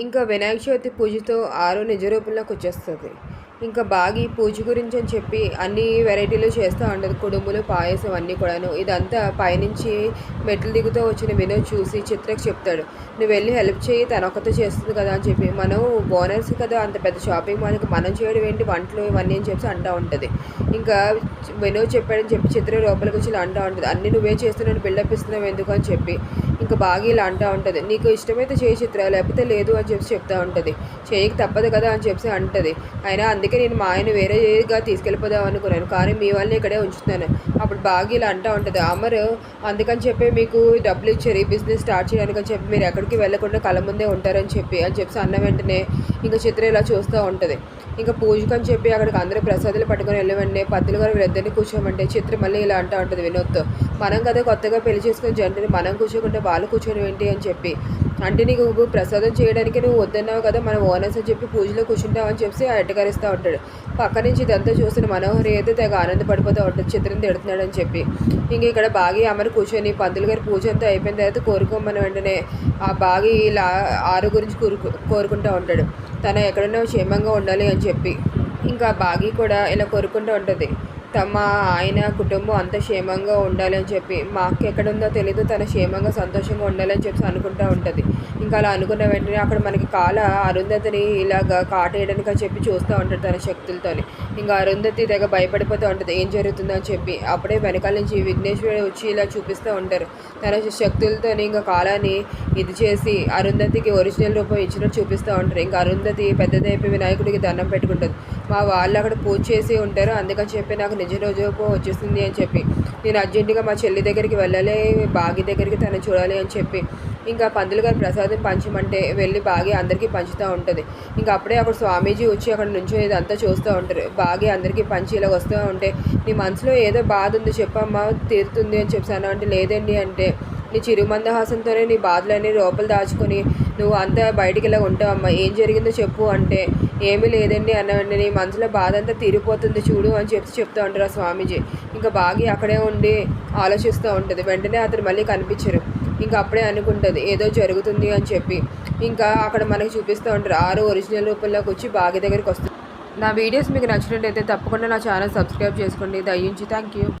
ఇంకా వినాయక చవితి పూజతో ఆరు నిజరూపంలోకి వచ్చేస్తుంది. ఇంకా బాగా ఈ పూజ గురించి అని చెప్పి అన్ని వెరైటీలు చేస్తూ ఉంటుంది కుడుములు పాయసం అన్నీ కూడాను. ఇదంతా పైనుంచి మెట్లు దిగుతూ వచ్చిన వినోద్ చూసి చిత్రకు చెప్తాడు. నువ్వు వెళ్ళి హెల్ప్ చేయి తన ఒక్కతో చేస్తుంది కదా అని చెప్పి. మనం బోనస్ కదా అంత పెద్ద షాపింగ్ మాల్కి మనం చేయడం ఏంటి? వంటలు ఇవన్నీ అని చెప్పి అంటూ ఉంటుంది. ఇంకా వినోద్ చెప్పాడని చెప్పి చిత్ర లోపలికి వచ్చి ఇలా అంటూ ఉంటుంది. అన్ని నువ్వే చేస్తున్నావు బిల్డప్ ఇస్తున్నావు ఎందుకు? అని చెప్పి. ఇంకా బాగా ఇలా అంటూ ఉంటుంది. నీకు ఇష్టమైతే చేయి చిత్ర లేకపోతే లేదు అని చెప్పి చెప్తూ ఉంటుంది. చేయక తప్పదు కదా అని చెప్పి అంటుంది. అయినా అందుకే అందుకే నేను మా ఆయన వేరేగా తీసుకెళ్ళిపోదాం అనుకున్నాను. కానీ మీ వాళ్ళని ఇక్కడే ఉంచుతున్నాను. అప్పుడు బాగా ఇలా అంటూ ఉంటుంది అమర్ అందుకని చెప్పి మీకు డబ్బులు ఇచ్చారు ఈ బిజినెస్ స్టార్ట్ చేయడానికి అని చెప్పి మీరు ఎక్కడికి వెళ్ళకుండా కళ్ళ ముందే ఉంటారని చెప్పి అని చెప్పి అన్న వెంటనే ఇంకా చిత్ర ఇలా చూస్తూ ఉంటుంది. ఇంకా పూజకు అని చెప్పి అక్కడికి అందరూ ప్రసాదాలు పట్టుకొని వెళ్ళి పత్తులు గారు వీళ్ళిద్దరిని కూర్చోమంటే చిత్ర మళ్ళీ ఇలా అంటూ ఉంటుంది వినోద్తో మనం కదా కొత్తగా పెళ్ళి చేసుకుని జంటని మనం కూర్చోకుంటే వాళ్ళు కూర్చొని ఏంటి? అని చెప్పి అంటే నీకు ప్రసాదం చేయడానికి నువ్వు వద్దన్నావు కదా మనం ఓనర్స్ అని చెప్పి పూజలో కూర్చుంటావు అని చెప్పి అడ్డకరిస్తూ ఉంటాడు. పక్క నుంచి ఇదంతా చూసిన మనోహరి అయితే తెగ ఆనందపడిపోతూ ఉంటుంది చిత్రం తిడుతున్నాడు అని చెప్పి. ఇంక ఇక్కడ బాగి అమరు కూర్చొని పంతులు గారి పూజ అంతా అయిపోయిన తర్వాత కోరుకోమని వెంటనే ఆ బాగి ఇలా ఆరు గురించి కోరుకు కోరుకుంటూ ఉంటాడు. తన ఎక్కడన్నా క్షేమంగా ఉండాలి అని చెప్పి. ఇంకా బాగి కూడా ఇలా కోరుకుంటూ ఉంటుంది. తమ ఆయన కుటుంబం అంత క్షేమంగా ఉండాలని చెప్పి మా అక్క ఎక్కడుందో తెలియదు తన క్షేమంగా సంతోషంగా ఉండాలని చెప్పి అనుకుంటూ ఉంటుంది. ఇంకా అలా అనుకున్న వెంటనే అక్కడ మనకి కాల అరుంధతిని ఇలాగ కాటేయడానికి చెప్పి చూస్తూ ఉంటాడు తన శక్తులతోని. ఇంకా అరుంధతి తెగ భయపడిపోతూ ఉంటుంది ఏం జరుగుతుందో అని చెప్పి. అప్పుడే వెనకాల నుంచి విఘ్నేశ్వరుడు వచ్చి ఇలా చూపిస్తూ ఉంటారు. తన శక్తులతో ఇంకా కాలాన్ని ఇది చేసి అరుంధతికి ఒరిజినల్ రూపం ఇచ్చినట్టు చూపిస్తూ ఉంటారు. ఇంకా అరుంధతి పెద్దదైపోయి వినాయకుడికి దండం పెట్టుకుంటుంది. మా వాళ్ళు అక్కడ పూజ చేసి ఉంటారు. అందుకని చెప్పి నాకు నిజ రోజు వచ్చేసింది అని చెప్పి. నేను అర్జెంటుగా మా చెల్లి దగ్గరికి వెళ్ళాలి బాగి దగ్గరికి తను చూడాలి అని చెప్పి. ఇంకా పందులు గారు ప్రసాదం పంచమంటే వెళ్ళి బాగి అందరికీ పంచుతూ ఉంటుంది. ఇంకా అప్పుడే అక్కడ స్వామీజీ వచ్చి అక్కడ నుంచి ఇదంతా చూస్తూ ఉంటారు. బాగి అందరికీ పంచి ఇలా వస్తూ ఉంటే నీ మనసులో ఏదో బాధ ఉంది చెప్పమ్మా తీరుతుంది అని చెప్పాను అంటే లేదండి అంటే నీ చిరుమందహాసంతోనే నీ బాధలన్నీ లోపల దాచుకొని నువ్వు అంతా బయటికి ఇలా ఉంటావు ఏం జరిగిందో చెప్పు అంటే ఏమీ లేదండి అన్న నీ మనసులో బాధ అంతా తీరిపోతుంది చూడు అని చెప్పి చెప్తూ ఉంటారు ఆ స్వామీజీ. ఇంకా బాగి అక్కడే ఉండి ఆలోచిస్తూ ఉంటుంది. వెంటనే అతను మళ్ళీ కనిపించరు. ఇంకా అప్పుడే అనుకుంటుంది ఏదో జరుగుతుంది అని చెప్పి. ఇంకా అక్కడ మనకి చూపిస్తూ ఉంటారు ఆరు ఒరిజినల్ రూపంలోకి వచ్చి బాగి దగ్గరికి వస్తుంది. నా వీడియోస్ మీకు నచ్చినట్టయితే తప్పకుండా నా ఛానల్ సబ్స్క్రైబ్ చేసుకోండి. దయించి థ్యాంక్ యూ